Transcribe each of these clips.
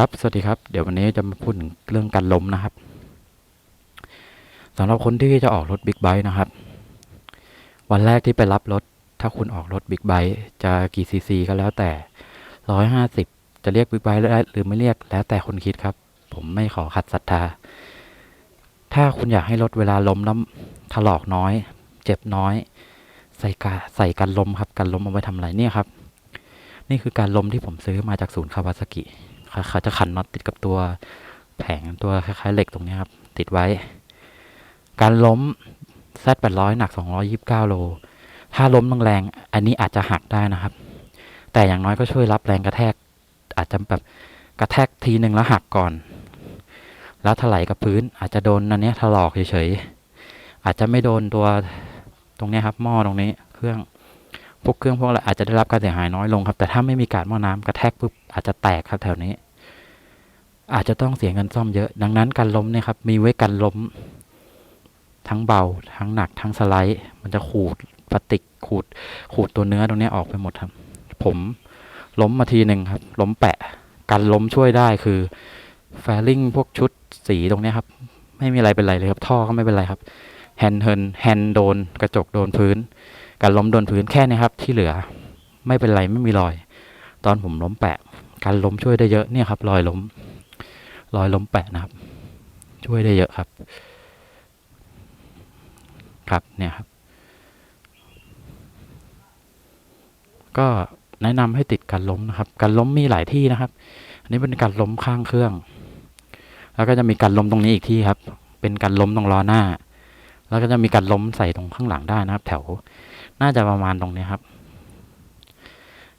ครับ สวัสดีครับ เดี๋ยววันนี้จะมาพูดถึงเรื่องการล้มนะครับสำหรับคนที่จะออกรถบิ๊กไบค์นะครับ วันแรกที่ไปรับรถ ถ้าคุณออกรถบิ๊กไบค์จะกี่ซีซีก็แล้วแต่ร้อยห้าสิบจะเรียกบิ๊กไบค์ได้หรือไม่เรียกแล้วแต่คนคิดครับ ผมไม่ขอขัดศรัทธา ถ้าคุณอยากให้รถเวลาล้มแล้วถลอกน้อย เจ็บน้อย ใส่กาใส่กันลมครับกันลมเอาไว้ทำอะไรเนี่ยครับ นี่คือการลมที่ผมซื้อมาจากศูนย์คาวาซากิ เขาจะขันน็อตติดกับตัวแผงตัวคล้ายๆเหล็กตรงนี้ครับ ติดไว้ การล้ม Z 800หนัก 229 โล ถ้าล้มแรงๆอันนี้อาจจะหักได้นะครับ แต่อย่างน้อยก็ช่วยรับแรงกระแทก อาจจะแบบกระแทกทีหนึ่งแล้วหักก่อน แล้วถลายกับพื้น อาจจะโดนอันนี้ถลอกเฉยๆอาจจะไม่โดนตัวตรงนี้ครับหม้อตรงนี้เครื่องพวกเครื่องพวกอะไรอาจจะได้รับการเสียหายน้อยลงครับ แต่ถ้าไม่มีการหม้อน้ำกระแทกปุ๊บอาจจะแตกครับแถวนี้ อาจจะต้องเสียเงินซ่อมเยอะ ดังนั้นการล้มเนี่ยครับ มีไว้กันล้ม ทั้งเบา ทั้งหนัก ทั้งสไลด์ มันจะขูดพลาสติกขูด ขูดตัวเนื้อตรงนี้ออกไปหมดครับ ผมล้มมาทีหนึ่งครับ ล้มแปะการล้มช่วยได้คือ แฟลิ่งพวกชุดสีตรงนี้ครับ ไม่มีอะไรเป็นไรเลยครับ ท่อก็ไม่เป็นไรครับ แฮนด์เฮินแฮนด์โดน กระจกโดนพื้น การล้มโดนพื้นแค่นี้ครับ ที่เหลือ ไม่เป็นไรไม่มีรอย ตอนผมล้มแปะ การล้มช่วยได้เยอะเนี่ยครับ รอยล้ม รอยล้มแปะนะครับ ช่วยได้เยอะครับ ครับเนี่ยครับ ก็แนะนำให้ติดการล้มนะครับการล้มมีหลายที่นะครับ อันนี้เป็นการล้มข้างเครื่อง แล้วก็จะมีการล้มตรงนี้อีกที่ครับ เป็นการล้มตรงล้อหน้า แล้วก็จะมีการล้มใส่ตรงข้างหลังได้นะครับ แถว น่าจะประมาณตรงนี้ครับ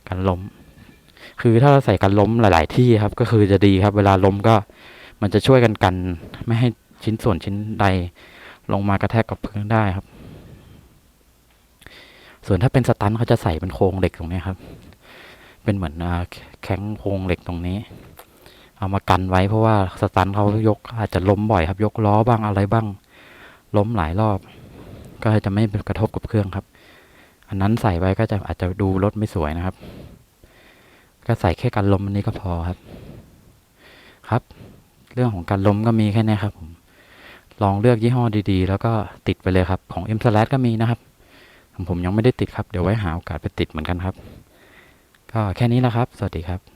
การล้ม คือถ้าเราใส่การล้มหลาย ๆ ที่ครับ ก็คือจะดีครับ เวลาล้มก็มันจะช่วยกันกัน ไม่ให้ชิ้นส่วนชิ้นใดลงมากระแทกกับพื้นได้ครับ ส่วนถ้าเป็นสตันเขาจะใส่เป็นโครงเหล็กตรงนี้ครับ เป็นเหมือนแข็งโครงเหล็กตรงนี้ เอามากันไว้เพราะว่าสตันเขายกอาจจะล้มบ่อยครับ ยกล้อบ้างอะไรบ้าง ล้มหลายรอบ ก็จะไม่กระทบกับเครื่องครับ อันนั้นใส่ไว้ก็จะอาจจะดูรถไม่สวยนะครับ ก็ใส่แค่การลมอันนี้ก็พอครับ ครับ เรื่องของการล้มก็มีแค่นี้ครับผมลองเลือกยี่ห้อดีๆ แล้วก็ติดไปเลยครับของ M s l a s ก็มีนะครับผมยังไม่ได้ติดครับ เดี๋ยวไว้หาโอกาสไปติดเหมือนกันครับ ก็แค่นี้แหละครับ สวัสดีครับ